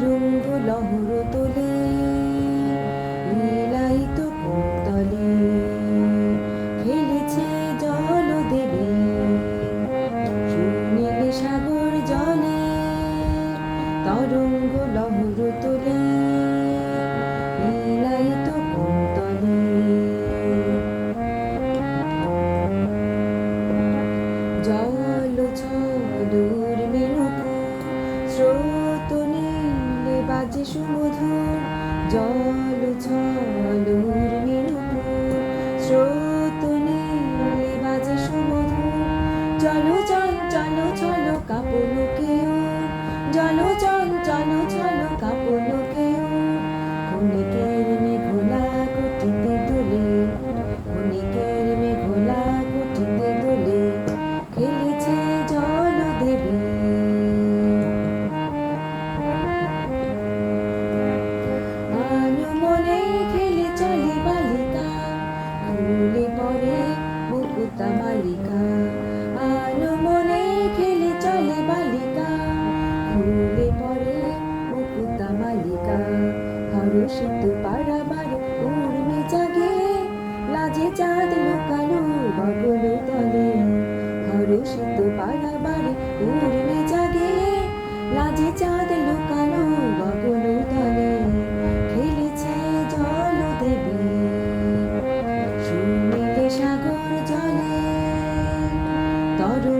তরঙ্গ লহর তোলে, লীলায়িত কুন্তলে। খেলেছে জল দেবে সুনীল সাগর জলে তরঙ্গ লহর তোলে, লীলায়িত কুন্তলে। জল ছলুর মেরুকু স্রোত বাজে সুমধুর জল ছলুর ফুলে পরে মুকুতা মালিকা। হরষিত পারাবার উর্মি জাগে, লাজে চাঁদ লোকালো গগন তলে। হরষিত পারাবার উর্মি জাগে, লাজে চাঁদ লোকালো গগন তলে। খেলেছে জল দেবী সুনীল সাগর জলে। তরুণ